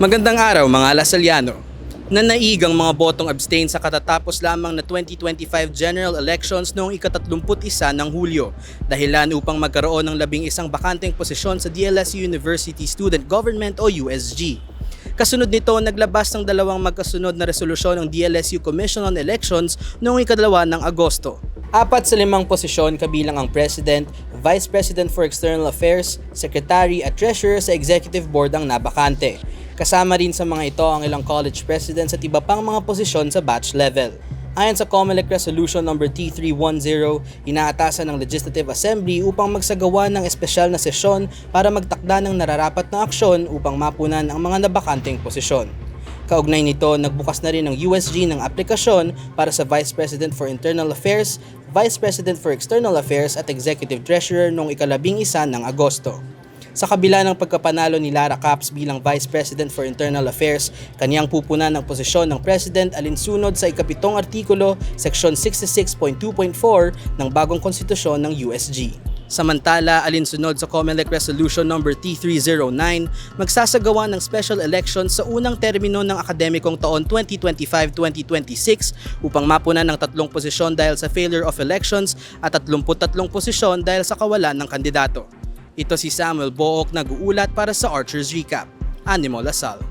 Magandang araw mga Lasalyano. Nanaigang mga botong abstain sa katatapos lamang na 2025 general elections noong ika-31 ng Hulyo, dahilan upang magkaroon ng labing isang bakanteng posisyon sa DLSU University Student Government o USG. Kasunod nito, naglabas ng dalawang magkasunod na resolusyon ng DLSU Commission on Elections noong ikadalawa ng Agosto. Apat sa limang posisyon kabilang ang President, Vice President for External Affairs, Secretary at Treasurer sa Executive Board ang nabakante. Kasama rin sa mga ito ang ilang college presidents at iba pang mga posisyon sa batch level. Ayon sa COMELEC Resolution No. T310, inaatasan ng Legislative Assembly upang magsagawa ng espesyal na sesyon para magtakda ng nararapat na aksyon upang mapunan ang mga nabakanteng posisyon. Kaugnay nito, nagbukas na rin ng USG ng aplikasyon para sa Vice President for Internal Affairs, Vice President for External Affairs at Executive Treasurer noong ikalabing isa ng Agosto. Sa kabila ng pagkapanalo ni Lara Caps bilang Vice President for Internal Affairs, kaniyang pupunan ng posisyon ng President alinsunod sa ikapitong artikulo, Section 66.2.4 ng bagong konstitusyon ng USG. Samantala, alinsunod sa COMELEC Resolution No. T309, magsasagawa ng special elections sa unang termino ng akademikong taon 2025-2026 upang mapunan ng tatlong posisyon dahil sa failure of elections at 33 posisyon dahil sa kawalan ng kandidato. Ito si Samuel Book nag-uulat para sa Archers Recap. Animo Lasal.